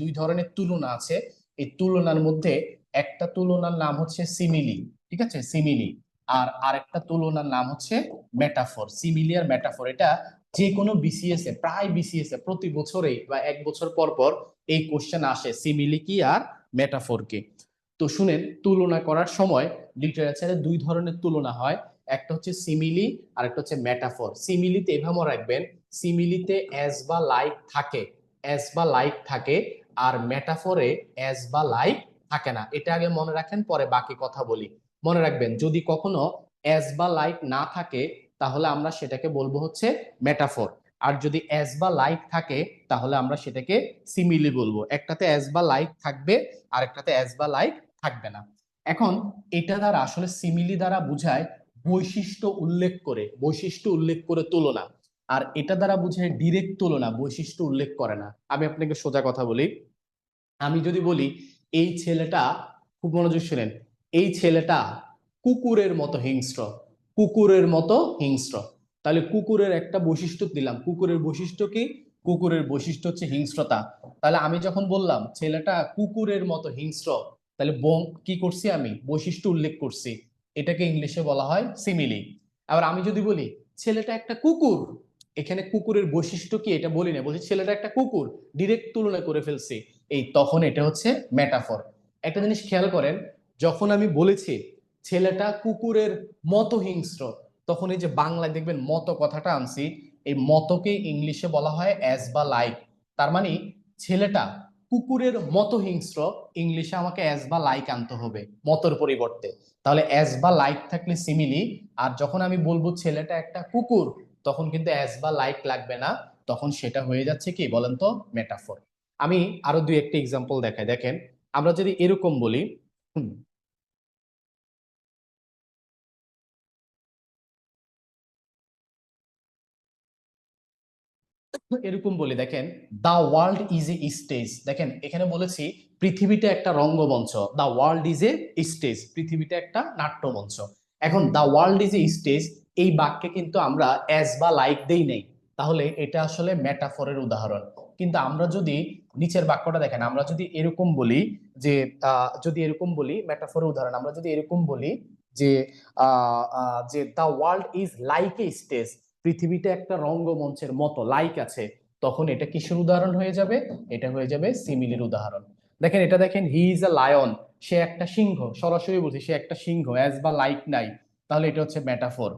দুই ধরনের তুলনা আছে, এই তুলনার মধ্যে একটা তুলনার নাম হচ্ছে সিমিলি ঠিক আছে? সিমিলি আর আরেকটা তুলনার নাম হচ্ছে মেটাফর সিমিলি আর মেটাফর এটা যে কোনো বিসিএস এ, প্রায় বিসিএস এ, প্রতি বছরেই বা এক বছর পর পর এই কোশ্চেন আসে সিমিলি কি আর মেটাফর কি? তো শুনেন, তুলনা করার সময় লিটারেচারে দুই ধরনের তুলনা হয়, একটা হচ্ছে সিমিলি আর একটা হচ্ছে মেটাফর সিমিলিতে এভাবে রাখবেন সিমিলিতে অ্যাজ বা লাইক থাকে অ্যাজ বা লাইক থাকে আর মেটাফরে অ্যাজ বা লাইক থাকে না। এটা আগে মনে রাখেন, পরে বাকি কথা বলি। মনে রাখবেন, যদি কখনো অ্যাজ বা লাইক না থাকে, তাহলে আমরা সেটাকে বলব হচ্ছে মেটাফর আর যদি অ্যাজ বা লাইক থাকে, তাহলে আমরা সেটাকে সিমিলি বলব। একটাতে অ্যাজ বা লাইক থাকবে আর একটাতে অ্যাজ বা লাইক থাকবে না। এখন এটা দ্বারা আসলে সিমিলি দ্বারা বোঝায় বৈশিষ্ট্য উল্লেখ করে, বৈশিষ্ট্য উল্লেখ করে তুলনা। আর এটা দ্বারা বোঝায় ডিরেক্ট তুলনা, বৈশিষ্ট্য উল্লেখ করে না। আমি আপনাকে সোজা কথা বলি। আমি যদি বলি, এই ছেলেটা, খুব মনোযোগ শুনেন, এই ছেলেটা কুকুরের মতো হিংস্র, কুকুরের মতো হিংস্র। তাহলে কুকুরের একটা বৈশিষ্ট্য দিলাম। কুকুরের বৈশিষ্ট্য কি? কুকুরের বৈশিষ্ট্য হচ্ছে হিংস্রতা। তাহলে আমি যখন বললাম, ছেলেটা কুকুরের মতো হিংস্র, তাহলে কি করছি আমি? বৈশিষ্ট্য উল্লেখ করছি। এটাকে ইংলিশে বলা হয় সিমিলি আবার আমি যদি বলি, ছেলেটা একটা কুকুর এখানে কুকুরের বৈশিষ্ট্য কি এটা বলি না, বলছি ছেলেটা একটা কুকুর ডিরেক্ট তুলনা করে ফেলছি। এই তখন এটা হচ্ছে মেটাফর একটা জিনিস খেয়াল করেন, যখন আমি বলেছি ছেলেটা কুকুরের মতো হিংস্র তখন এই যে বাংলায় দেখবেন মতো কথাটা আনছি, এই মতকে ইংলিশে বলা হয় অ্যাজ বা লাইক তার মানে ছেলেটা কুকুরের মতো হিংস্র ইংলিশে আমাকে অ্যাজ বা লাইক আনতে হবে, মতর পরিবর্তে। তাহলে অ্যাজ বা লাইক থাকলে সিমিলি আর যখন আমি বলব ছেলেটা একটা কুকুর তখন কিন্তু অ্যাজ বা লাইক লাগবে না। তখন সেটা হয়ে যাচ্ছে কি বলেন তো? মেটাফর আমি আরও দুই একটি এক্সাম্পল দেখাই। দেখেন, আমরা যদি এরকম বলি এরকম বলি, দেখেন the world is a stage দেখেন, এখানে বলেছি, পৃথিবীটা একটা রঙ্গমঞ্চ। The world is a stage পৃথিবীটা একটা নাট্যমঞ্চ। এখন the world is a stage এই বাক্যে কিন্তু আমরা অ্যাজ বা লাইক দেই নেই। তাহলে এটা আসলে মেটাফরের উদাহরণ। কিন্তু আমরা যদি নিচের বাক্যটা দেখেন, আমরা যদি এরকম বলি যে যদি এরকম বলি মেটাফরের উদাহরণ, আমরা যদি এরকম বলি যে যে the world is like a stage পৃথিবীটা একটা রঙ্গমঞ্চের মতো লাইক আছে, তখন এটা কিসের উদাহরণ হয়ে যাবে? এটা হয়ে যাবে সিমিলির উদাহরণ। দেখেন, এটা দেখেন হি ইজ আ লায়ন সে একটা সিংহ, সরাসরি বলছি, সে একটা সিংহ অ্যাজ বা লাইক নাই। তাহলে এটা হচ্ছে মেটাফোর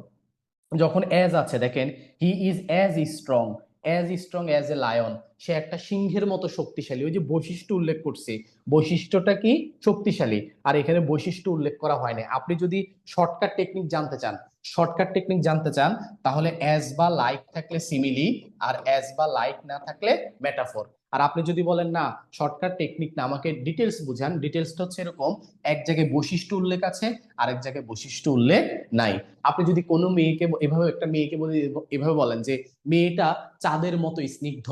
যখন অ্যাজ আছে দেখেন he is as strong as strong as a lion সে একটা সিংহের মতো শক্তিশালী। ওই যে বৈশিষ্ট্য উল্লেখ করছি, বৈশিষ্ট্যটা কি? শক্তিশালী। আর এখানে বৈশিষ্ট্য উল্লেখ করা হয় না আপনি যদি শর্টকাট টেকনিক জানতে চান শর্টকাট টেকনিক জানতে চান, তাহলে অ্যাজ বা লাইক থাকলে সিমিলি আর অ্যাজ বা লাইক না থাকলে মেটাফর আর আপনি যদি বলেন, না শর্টকাট টেকনিক না, আমাকে ডিটেলস বুঝান। ডিটেলসটা হচ্ছে এরকম, এক জায়গায় বৈশিষ্ট্য উল্লেখ আছে আর এক জায়গায় বৈশিষ্ট্য উল্লেখ নাই। আপনি যদি কোনো মেয়েকে, এভাবে একটা মেয়েকে বলে, এভাবে বলেন যে, মেয়েটা চাঁদের মতো স্নিগ্ধ।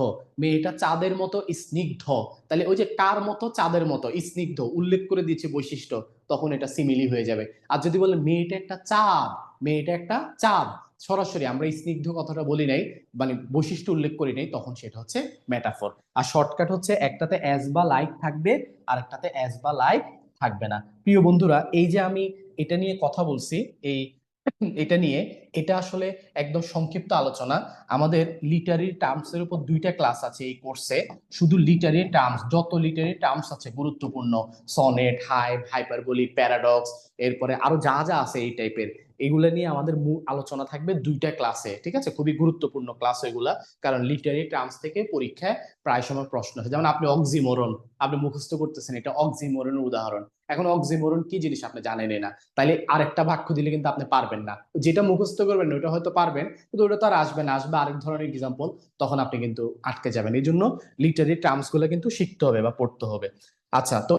মেয়েটা চাঁদের মতো স্নিগ্ধ। তাহলে ওই যে কার মতো? চাঁদের মতো, স্নিগ্ধ, উল্লেখ করে দিয়েছে বৈশিষ্ট্য, তখন এটা সিমিলি হয়ে যাবে। আর যদি বলেন, মেয়েটা একটা চাঁদ, মেয়েটা একটা চাঁদ, সরাসরি আমরা স্নিগ্ধ কথাটা বলি নাই মানে বৈশিষ্ট্য উল্লেখ করি নাই, তখন সেটা হচ্ছে মেটাফর আর শর্টকাট হচ্ছে একটাতে অ্যাজ বা লাইক থাকবে আর একটাতে অ্যাজ বা লাইক থাকবে না। প্রিয় বন্ধুরা, এই যে আমি এটা নিয়ে কথা বলছি, এই, এটা নিয়ে এটা আসলে একদম সংক্ষিপ্ত আলোচনা। আমাদের লিটারি টার্মস এর উপর দুইটা ক্লাস আছে এই কোর্সে শুধু লিটারি টার্মস যত লিটারি টার্মস আছে গুরুত্বপূর্ণ সনেট হাইভ হাইপারবোলি প্যারাডক্স এরপরে আরও যা যা আছে এই টাইপের এগুলো নিয়ে আমাদের মূল আলোচনা থাকবে দুইটা ক্লাসে ঠিক আছে? খুবই গুরুত্বপূর্ণ ক্লাস এগুলা, কারণ লিটারি টার্মস থেকে পরীক্ষায় প্রায় সময় প্রশ্ন আসে। যেমন আপনি অক্সিমোরন আপনি মুখস্থ করতেছেন, এটা অক্সিমোরনের উদাহরণ। এখন অক্সিমোরন কি জিনিস আপনি জানেনই না। তাইলে আরেকটা বাক্য দিলে কিন্তু আপনি পারবেন না। যেটা মুখস্থ করবেন ওটা হয়তো পারবেন, কিন্তু ওটা তো আর আসবে না, আসবে আরেক ধরনের এক্সাম্পল তখন আপনি কিন্তু আটকে যাবেন। এই জন্য লিটারি টার্মসগুলো কিন্তু শিখতে হবে বা পড়তে হবে। আচ্ছা তো